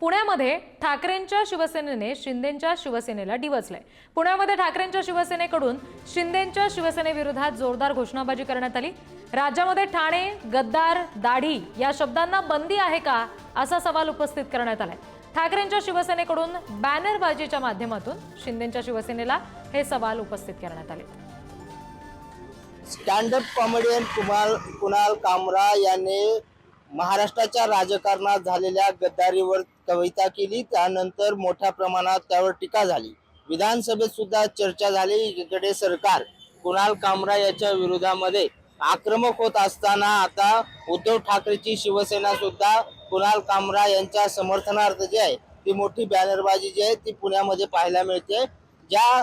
पुण्यामध्ये ठाकरेंच्या शिवसेनेने शिंदेंच्या शिवसेनेला डिवचलंय. पुण्यामध्ये ठाकरेंच्या शिवसेनेकडून शिंदेंच्या शिवसेनेविरोधात जोरदार घोषणाबाजी करण्यात आली. राज्यामध्ये ठाणे गद्दार दाढी या शब्दांना बंदी आहे का असा सवाल उपस्थित करण्यात आलाय. ठाकरेंच्या शिवसेनेकडून बॅनरबाजीच्या माध्यमातून शिंदेच्या शिवसेनेला हे सवाल उपस्थित करण्यात आले. स्टँडअप कॉमेडियन कुमाल कुणाल कामरा याने महाराष्ट्राच्या राजकारणात झालेल्या गद्दारीवर कविता केली त्यानंतर मोठ्या प्रमाणात त्यावर टीका झाली. विधानसभेत सुद्धा चर्चा झाली. इकडे सरकार कुणाल कामरा याच्या विरोधामध्ये आक्रमक होत असताना आता उद्धव ठाकरेची शिवसेना सुद्धा कुणाल कामरा यांच्या समर्थनार्थ जी आहे ती मोठी बॅनरबाजी जी आहे ती पुण्यामध्ये पाहायला मिळते. ज्या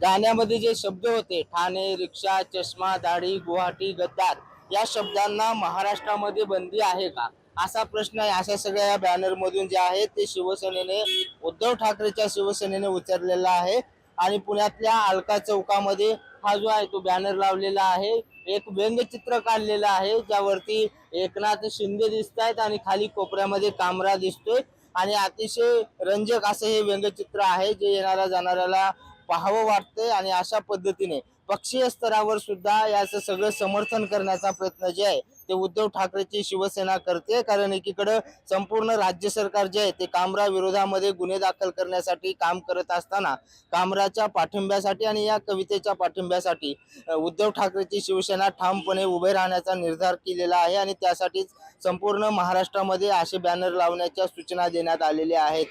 गाण्यामध्ये जे शब्द होते ठाणे रिक्षा चष्मा दाढी गुवाहाटी गद्दार या शब्दांना महाराष्ट्रामध्ये बंदी आहे का? असा प्रश्न आहे. अशा सगळ्या या बॅनर मधून जे आहे ते शिवसेनेने उद्धव ठाकरेच्या शिवसेनेने उचललेला आहे. आणि पुण्यातल्या अलका चौकामध्ये हा जो आहे तो बॅनर लावलेला आहे. एक व्यंगचित्र काढलेलं आहे ज्यावरती एकनाथ शिंदे दिसत आहेत आणि खाली कोपऱ्यामध्ये कामरा दिसतोय. आणि अतिशय रंजक असं हे व्यंगचित्र आहे जे येणाऱ्या जाणाऱ्याला पाहावं वाटतंय आणि अशा पद्धतीने पक्षीय स्तरावर सुद्धा याचं सगळं समर्थन करण्याचा प्रयत्न जे आहे ते उद्धव ठाकरेची शिवसेना करते. कारण एकीकडं संपूर्ण राज्य सरकार जे आहे ते कामरा विरोधामध्ये गुन्हे दाखल करण्यासाठी काम करत असताना कामराच्या पाठिंब्यासाठी आणि या कवितेच्या पाठिंब्यासाठी उद्धव ठाकरेची शिवसेना ठामपणे उभे राहण्याचा निर्धार केलेला आहे आणि त्यासाठीच संपूर्ण महाराष्ट्रामध्ये असे बॅनर लावण्याच्या सूचना देण्यात आलेल्या आहेत.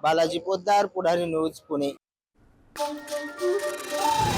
Balaji Poddar Pudhari news Pune. Bom, bom, bom, bom.